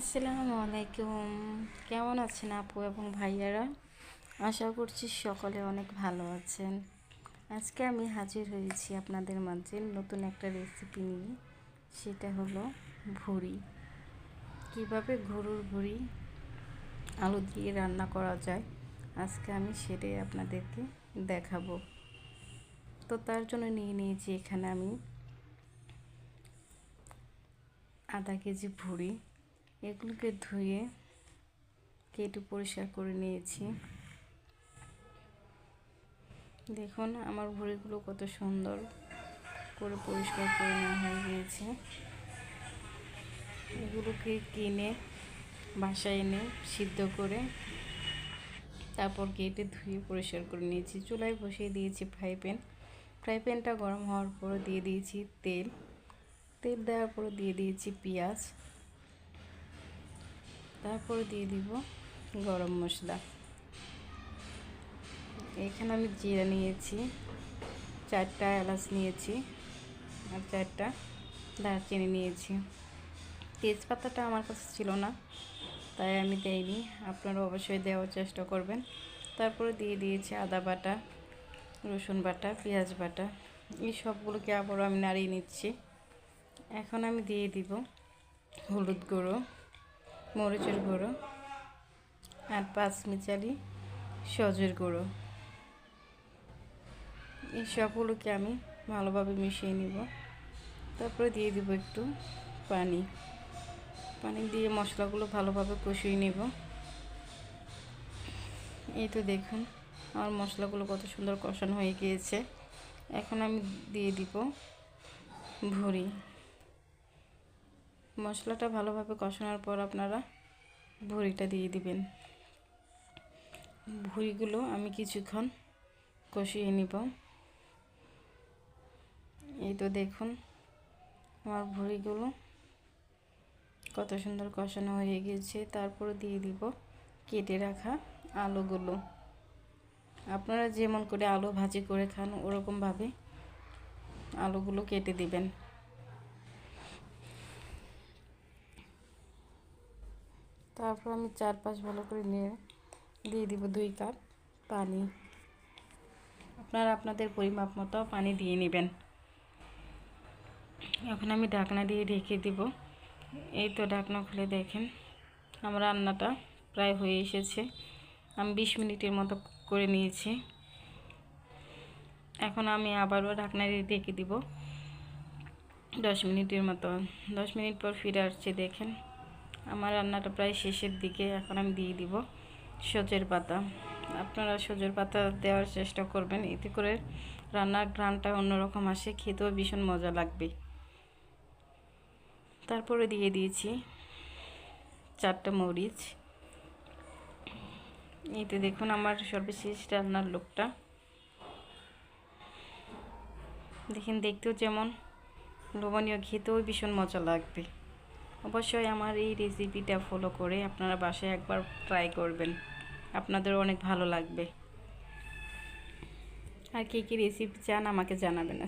আসসালামু আলাইকুম। কেমন আছেন আপু এবং ভাইয়ারা? আশা করছি সকলে অনেক ভালো আছেন। আজকে আমি হাজির হয়েছি আপনাদের মাঝে নতুন একটা রেসিপি নিয়ে। সেটা হলো ভুড়ি কীভাবে গরুর ভুড়ি আলু দিয়ে রান্না করা যায়, আজকে আমি সেটাই আপনাদেরকে দেখাবো। তো তার জন্য নিয়ে নিয়েছি এখানে আমি আধা কেজি ভুড়ি এগুলোকে ধুয়ে কেটে পরিষ্কার করে নিয়েছি। দেখুন, আমার ভুড়িগুলো কত সুন্দর করে পরিষ্কার করে নেওয়া হয়ে গিয়েছে। এগুলোকে কিনে বাসায় এনে সিদ্ধ করে তারপর কেটে ধুয়ে পরিষ্কার করে নিয়েছি। চুলায় বসিয়ে দিয়েছি ফ্রাই প্যান। ফ্রাই প্যানটা গরম হওয়ার পর দিয়ে দিয়েছি তেল। তেল দেওয়ার পর দিয়ে দিয়েছি পেঁয়াজ। তারপরে দিয়ে দিব গরম মশলা। এখানে আমি জিরা নিয়েছি, চারটা এলাচ নিয়েছি আর চারটা দারচিনি নিয়েছি। তেজপাতাটা আমার কাছে ছিল না, তাই আমি দেইনি। আপনারা অবশ্যই দেওয়ার চেষ্টা করবেন। তারপরে দিয়ে দিয়েছি আদা বাটা, রসুন বাটা, পেঁয়াজ বাটা। এই সবগুলোকে আবারও আমি নাড়িয়ে নিচ্ছি। এখন আমি দিয়ে দিব হলুদ গুঁড়ো। মরিচের গুঁড়ো আর পাঁচ মিচালি সজের গুঁড়ো। এই সবগুলোকে আমি ভালোভাবে মিশিয়ে নিব। তারপরে দিয়ে দিব একটু পানি। পানি দিয়ে মশলাগুলো ভালোভাবে কষিয়ে নেব। এই তো দেখুন, আমার মশলাগুলো কত সুন্দর কষানো হয়ে গিয়েছে। এখন আমি দিয়ে দিব ভুড়ি। মশলাটা ভালোভাবে কষানোর পর আপনারা ভুড়িটা দিয়ে দিবেন। ভুড়িগুলো আমি কিছুক্ষণ কষিয়ে নিব। এই তো দেখুন, আমার ভুড়িগুলো কত সুন্দর কষানো হয়ে গিয়েছে। তারপরে দিয়ে দিব কেটে রাখা আলুগুলো। আপনারা যেমন করে আলু ভাজি করে খান, ওরকমভাবে আলুগুলো কেটে দিবেন। তারপর আমি চার পাঁচ ভালো করে নিয়ে দিয়ে দিব দুই কাপ পানি। আপনারা আপনাদের পরিমাপ মতো পানি দিয়ে নেবেন। এখন আমি ঢাকনা দিয়ে ঢেকে দিব। এই তো ঢাকনা খুলে দেখেন, আমার রান্নাটা প্রায় হয়ে এসেছে। আমি বিশ মিনিটের মতো করে নিয়েছি। এখন আমি আবারও ঢাকনা দিয়ে ঢেকে দিব। দশ মিনিটের মতো, দশ মিনিট পর ফিরে আসছে দেখেন। আমার রান্নাটা প্রায় শেষের দিকে, এখন আমি দিয়ে দিব সজের পাতা। আপনারা সজের পাতা দেওয়ার চেষ্টা করবেন, এতে করে রান্নার ঘ্রানটা অন্যরকম আসে, খেতেও ভীষণ মজা লাগবে। তারপরে দিয়ে দিয়েছি চারটা মরিচ। এতে দেখুন আমার সর্বশেষ রান্নার লোকটা। দেখেন, দেখতেও যেমন লোভনীয়, খেতেও ভীষণ মজা লাগবে। অবশ্যই আমার এই রেসিপিটা ফলো করে আপনারা বাসায় একবার ট্রাই করবেন। আপনাদের অনেক ভালো লাগবে। আর কী কী রেসিপি চান আমাকে জানাবেন।